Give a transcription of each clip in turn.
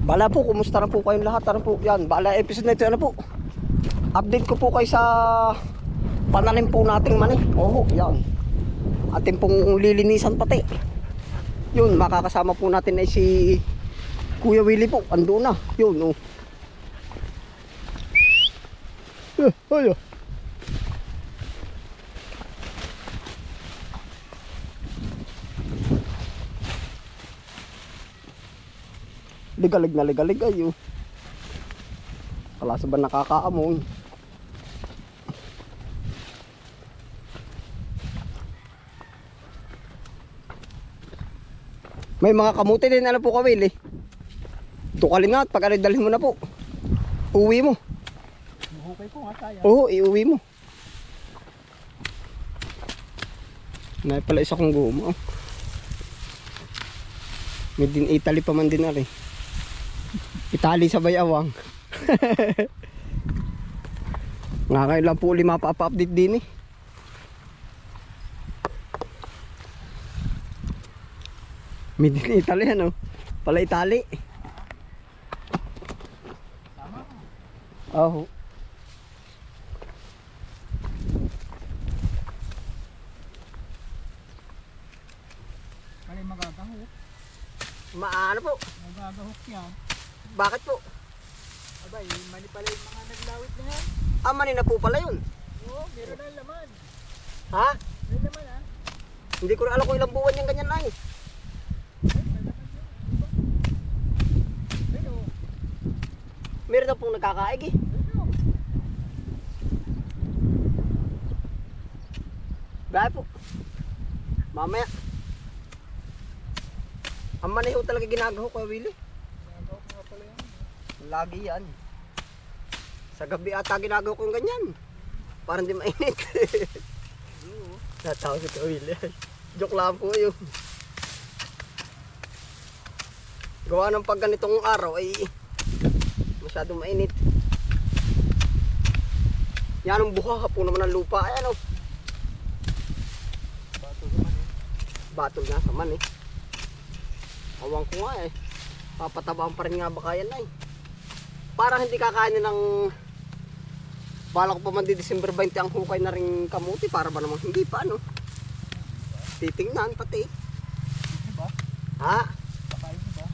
Bala po, kumusta na po kayong lahat? Ano po? Yan, bala episode na ito, ano po? Update ko po kayo sa panalim po nating mani. Oo, yan. Ating pong lilinisan pati. Yun, makakasama po natin ay si Kuya Willie po. Ando na. Yun, oh. Eh, ayo. Ligalig na ligalig ayo. Kalasa ba nakakaamoy? May mga kamuti din ano po kawil eh. Tukalin na at pag dalhin mo na po. Uwi mo. Mahukay ko nga tayo. Oo, iuwi mo. May pala isa kong guma. oh. May din Italy pa man din na rin. Italy sa bayawang. Nga kayo lang po uli mapapa-update din eh. May din Italy ano. Pala Italy. Tama. Oo. Kaya magagahok. Maano po? Magagahok yan. Bakit po? Abay, mani pala yung mga naglawit na yan. Ah, mani na po pala yun. Oo, meron na laman. Ha? May laman ah. Hindi ko na alam kung ilang buwan yung ganyan ay. Meron na pong nagkakaig eh. Bakit po? Mamaya. Ang mani ho talaga ginagaho ko, Willie. magagahok nga pala yan. Lagi yan. Sa gabi ata ginagawa ko yung ganyan. Parang di mainit. Natawa si Kuya Willie. Joke lang po yun. Gawa ng pag ganitong araw ay masyadong mainit. Yan ang buha po naman ng lupa. Ayan o. Bato naman eh. Batol nga sa man eh. Awang ko nga eh. Papatabaan pa rin nga baka yan ay. Para hindi kakainin ng Bala ko pa man di December 20 ang hukay na rin kamuti para ba namang hindi pa ano. Titingnan pati. Diba? Ha? Diba?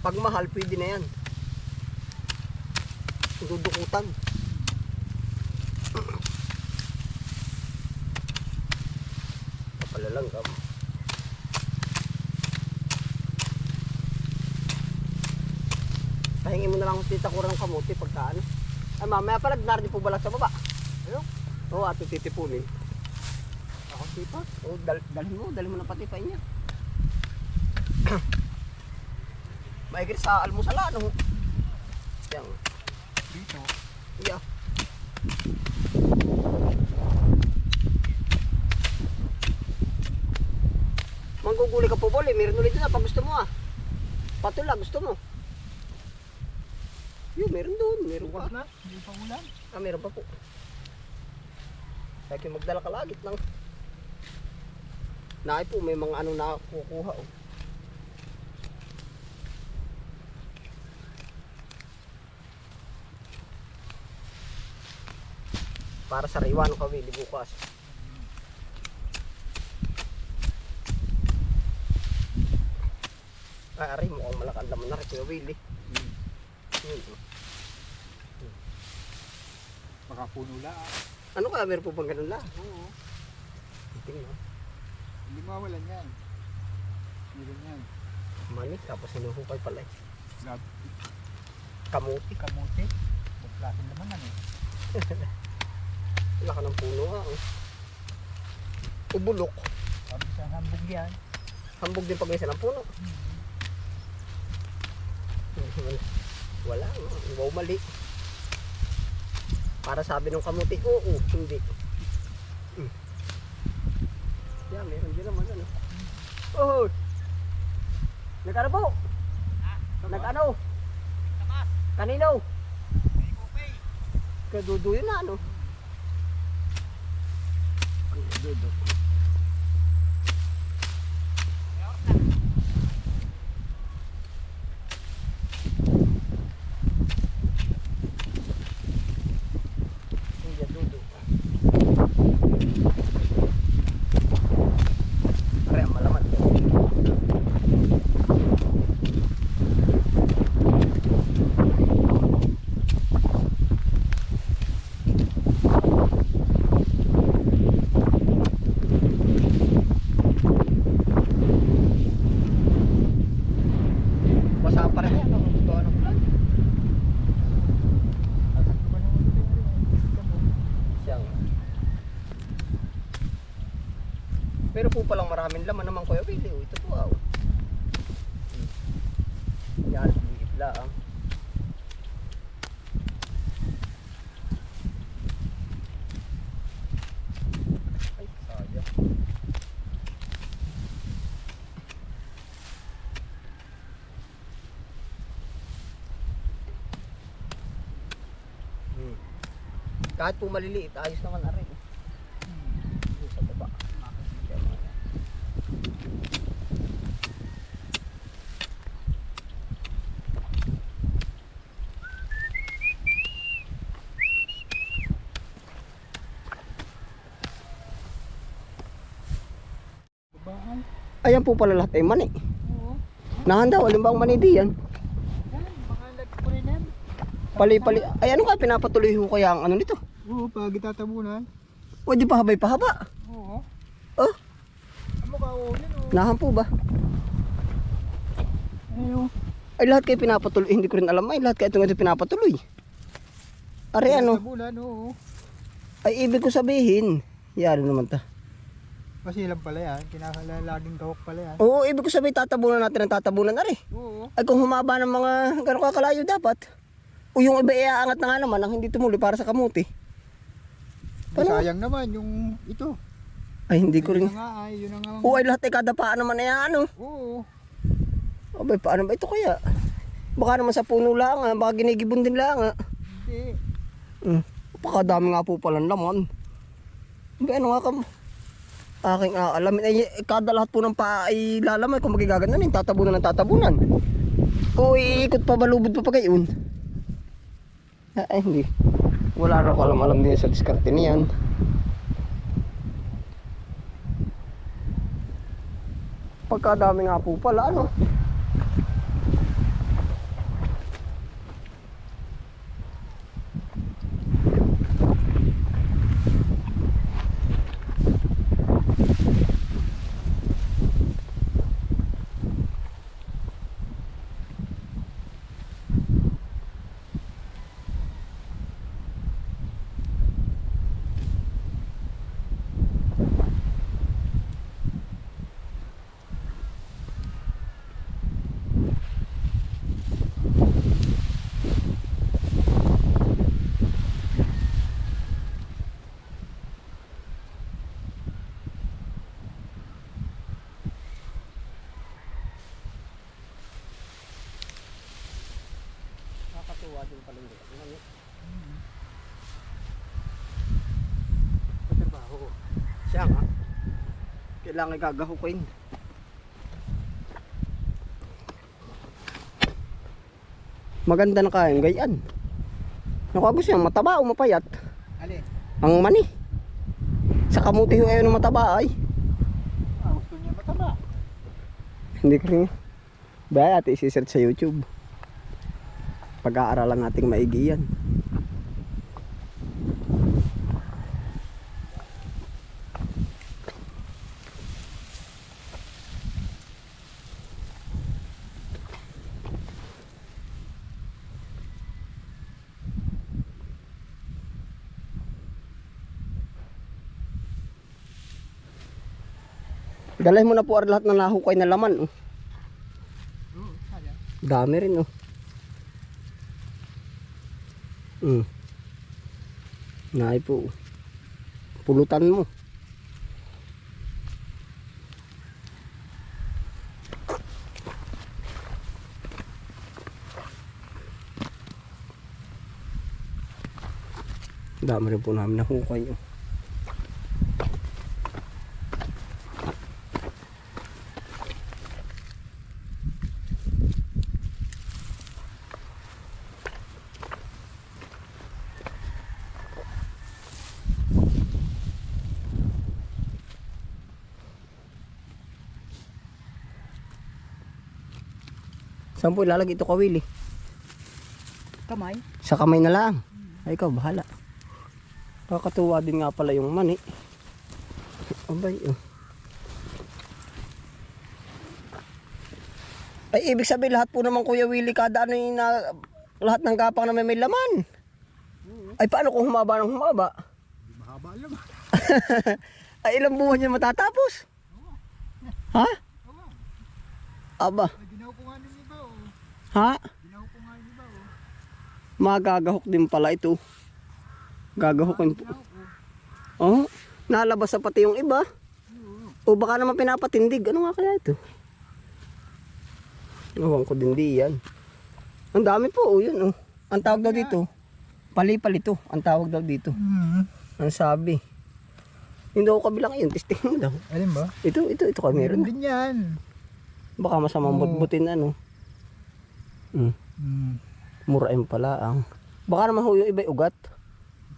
Pag mahal pwede na yan. Dudukutan. Kapala lang na lang tita ko ng kamuti pagka ano. Ay mamaya pala narin po balat sa baba. Ayun. Oo, ato titipunin. Ako tipa. Oo, dal dalhin mo, dalhin mo na pati pa niya. Maigit sa almusala, ano? Yan. Dito. Yeah. Mangguguli ka po, Bol. Eh. Meron ulit na pag gusto mo ah. Patula, gusto mo. Yun, meron doon. Meron pa. Na. Hindi pa ulan. Ah, meron pa po. Kaya kayo magdala ka lagit ng... Nakay po, may mga ano na kukuha oh. Para sa riwan ko, Willie, bukas. Ay, aray, mukhang malakang laman na rin, Kuya Willie. Oh. Baka puno lang. Ano kaya meron po bang ganun lang? Oo. Tingnan. Hindi mawalan yan. Meron yan. Mani, tapos hinuhukay pala eh. Gab. Kamuti. Kamuti. Magklasin naman eh. Wala ka ng puno ah. oh. Ubulok. Sabi sa hambog yan. Hambog din pag may ng puno. Wala. Wow, mali. Para sabi ng kamuti, oo, hindi. Hmm. Yeah, meron din naman ano. Oh! Nag-ano po? Nag-ano? Kanino? Kadudo yun na ano? Kadudo. basa pa rin yan. Ang totoo ng ulan. Siya nga. Pero po palang maraming laman naman Kuya Willie. oh. Ito po ah. oh. Hmm. Yan, liit lang. Hmm. Kahit po maliliit, ayos naman na rin. Yung sa baba. Kaya mga yan. Babahan. Ayan po pala lahat ay mani. Oo. Nahanda, walang bang mani di yan. Pali-pali. Ay ano ka, pinapatuloy ko kaya ang ano nito? Oo, pag itatabunan. O di pa habay pahaba. Oo. Oh, Ang mukha ko yun, oo. nahan po ba? Ayun. Ay lahat kayo pinapatuloy, hindi ko rin alam ay lahat kayo itong ito pinapatuloy. Are ano, Tatabunan, oo. ay ibig ko sabihin, yari naman ta. Kasi lang pala yan. Kinakalalaging gawak pala yan. Oo, ibig ko sabihin tatabunan natin ang tatabunan are. Oo. Ay kung humaba ng mga gano'ng kakalayo dapat. O yung iba iaangat na nga naman ang hindi tumuloy para sa kamuti. Paano? Sayang naman yung ito. Ay hindi ko rin. Yun na nga ay, yun na nga. Oo, ay lahat ay kada paa naman ay ano. Oo. Abay, paano ba ito kaya? Baka naman sa puno lang ah, baka ginigibon din lang ah. Hindi. Hmm. Pakadami nga po palang laman. Ba, ano nga kam? Aking aalamin. Ay, kada lahat po ng paa ay lalamay kung magigaganon tatabunan ng tatabunan. O iikot pa balubod pa pa gayon. Ah, Ay, hindi. Wala ko alam alam din sa diskarte niyan. Pagkadami nga po pala, ano? Nakakatuwa din pala yung ano, Patrabaho. Siya nga. Kailangan gagahukin. Maganda na kain gayan. Gusto niya mataba o mapayat. Alin? Ang mani. Sa kamuti ho ayaw ng mataba ay. Ah, gusto niya mataba. Hindi ko rin. Baya ate isi-search sa YouTube. Pag-aaralan nating maigi yan. Mo na po ar lahat ng nahukay na laman. Oh. Dami rin oh. Mm. Naay po. Pulutan mo. Dami rin po namin nahukay oh. Saan po ilalagay ito kawili? Kamay? Sa kamay na lang. Ay, ikaw, bahala. Kakatuwa din nga pala yung mani. Abay, oh. Ay, ibig sabihin lahat po naman Kuya Willie kada ano yung na, lahat ng gapang na may, may laman. Ay, paano kung humaba ng humaba? Di mahaba lang. Ay, ilang buwan yan matatapos? Ha? Aba, Ay, ginaw ko nga ng iba oh. Ha? Ginaw ko nga ng iba oh. Magagahok din pala ito. Gagahokin po. Oh, nalabas sa pati yung iba. O baka naman pinapatindig. Ano nga kaya ito? Ewan ko din di yan. Ang dami po, oh, yun oh. Ang tawag daw dito, palipal ito. Ang tawag daw dito. Hmm. Ang sabi. Hindi ako kabilang yun, testing mo daw. Alin ba? Ito, ito, ito ka meron. Meron din yan. Baka masamang Oo. butbutin ano. Hmm. Hmm. Murain pala ang. Baka naman ho yung iba'y ugat.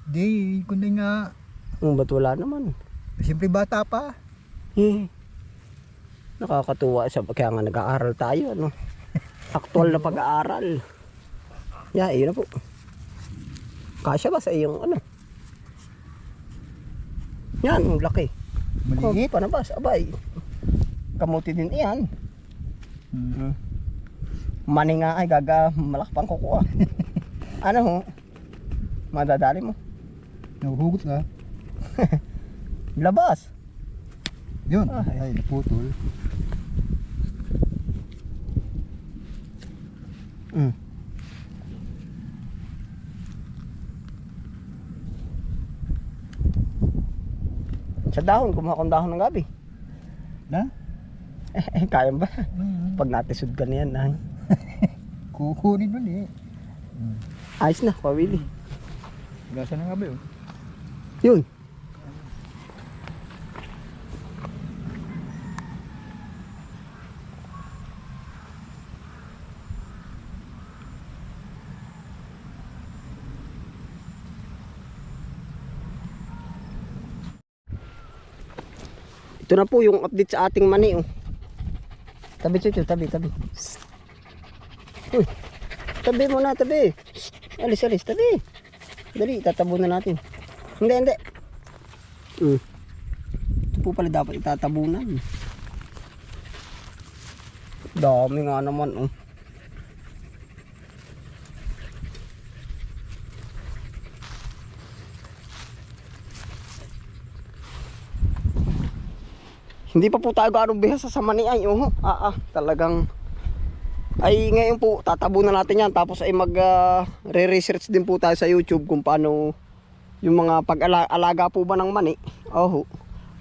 Di, kundi nga. Ang ba't wala naman. Siyempre bata pa. Eh. Nakakatuwa sa kaya nga nag-aaral tayo ano. Aktual na pag-aaral. Yeah, yun na po. Kasya ba sa iyong ano? Yan, ang laki. Maliit. Oh, panabas, abay. Kamuti din iyan. Hmm. Mani nga ay gaga malakpang kukuha. ano ho? Madadali mo. Nahuhugot na. Labas. Yun. Ay. Ay, naputol. Mm. Sa dahon, kumuha kong dahon ng gabi. Na? Eh, kaya ba? Hmm. Pag natisod ka niyan, ay. Kukunin ulit. Ayos na, pawili. Gasa na nga ba yun? Yun. Ito na po yung update sa ating mani. Oh. Tabi, chuchu, tabi, tabi. Tabi muna, tabi. Alis, alis, tabi. Dali, tatabo na natin. Hindi, hindi. Mm. Ito po pala dapat itatabunan. Dami nga naman, oh. Hindi pa po tayo gaano bihasa sa mani ay, oh. Ah, ah, talagang ay ngayon po tatabunan natin yan tapos ay mag ah, re-research din po tayo sa YouTube kung paano yung mga pag-alaga po ba ng mani. Oh.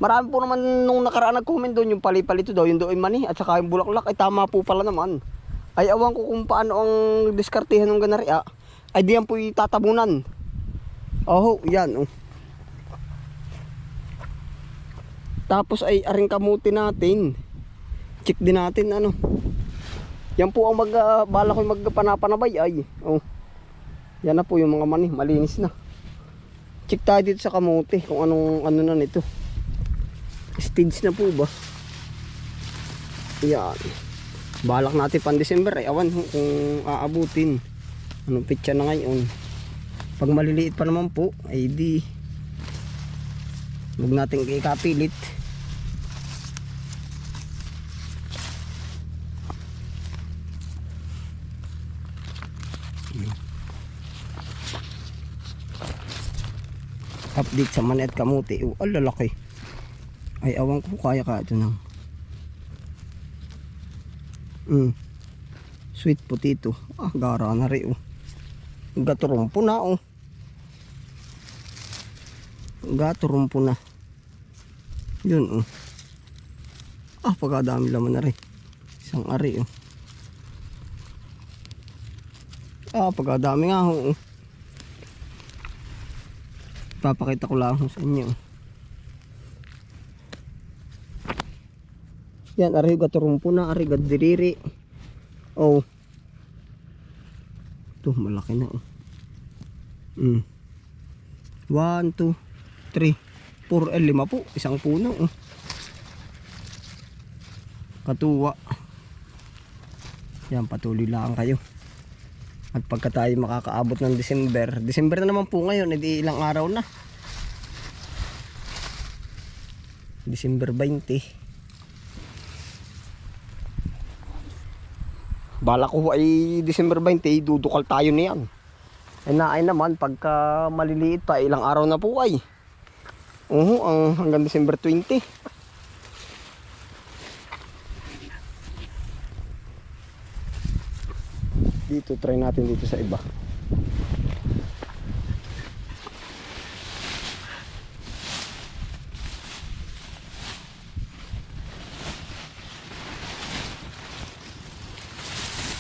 Marami po naman nung nakaraan nag-comment doon yung palipalito daw, yung doon mani at saka yung bulaklak ay tama po pala naman. Ay awan ko kung paano ang diskartehan ng ganari ah. Ay diyan po itatabunan. Oh, yan oh. Tapos ay aring kamuti natin. Check din natin ano. Yan po ang mag uh, bala ko magpanapanabay ay. Oh. Yan na po yung mga mani, malinis na. Check tayo dito sa kamuti kung anong ano na nito. Stage na po ba? Yan. Balak natin pan December ay awan kung aabutin. Anong pitsa na ngayon. Pag maliliit pa naman po, ay di Huwag natin ikapilit. Update sa manet kamuti. Oh, ang lalaki. Ay, awang ko kaya ka ito nang. Mm. Sweet potato. Ah, gara na rin oh. Gaturumpo na oh. Gaturumpo na. Yun oh. Ah, pagkadami laman na rin. Isang ari oh. Ah, pagkadami nga oh. Papakita ko lang sa inyo. Yan, ari gaturumpo na, ari gadiriri. Oh. Ito, malaki na oh. Mm. One, two, three, four, eh, lima po. Isang puno oh. Katuwa. Yan, patuloy lang kayo. At pagka tayo makakaabot ng December, December na naman po ngayon, edi ilang araw na. December 20. Bala ko ay December 20, dudukal tayo niyan. Na ay naman, pagka maliliit pa, ilang araw na po ay. Oo, ang hanggang December 20. Dito, try natin dito sa iba.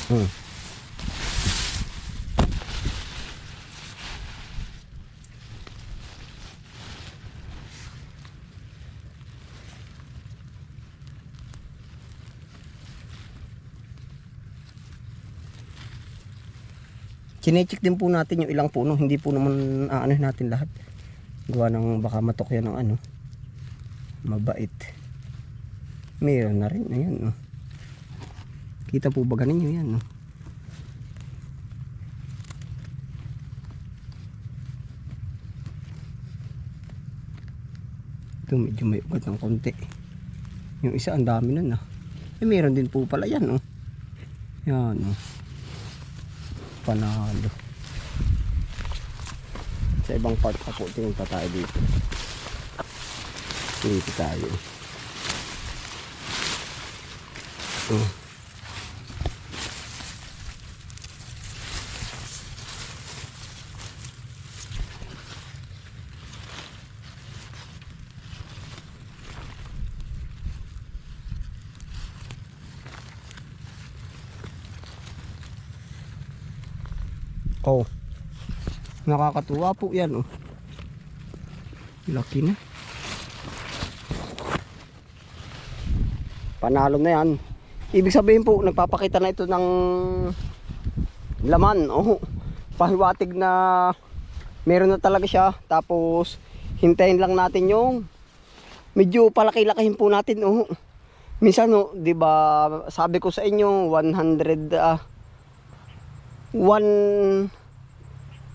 Hmm. Chinecheck din po natin yung ilang puno. Hindi po naman aano natin lahat. Gawa ng baka matok yan ng ano. Mabait. Mayroon na rin. Ayan. Oh. Kita po ba ganin yun yan? Oh. Ito medyo may ugat ng konti. Yung isa ang dami nun ah. Eh meron din po pala yan oh. Yan oh panalo sa ibang part pa po tingin pa tayo dito dito tayo. Oh. Nakakatuwa po 'yan oh. Laki na. Panalo na 'yan. Ibig sabihin po nagpapakita na ito ng laman. Oh. Pahiwatig na meron na talaga siya. Tapos hintayin lang natin yung medyo palaki-lakihin po natin oh. Minsan no, 'di ba, sabi ko sa inyo 100 ah, 1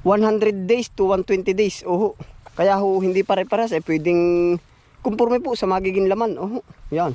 100 days to 120 days. Oho. Kaya ho hindi pare-pares eh pwedeng kumporme po sa magiging laman. Oho. Yan.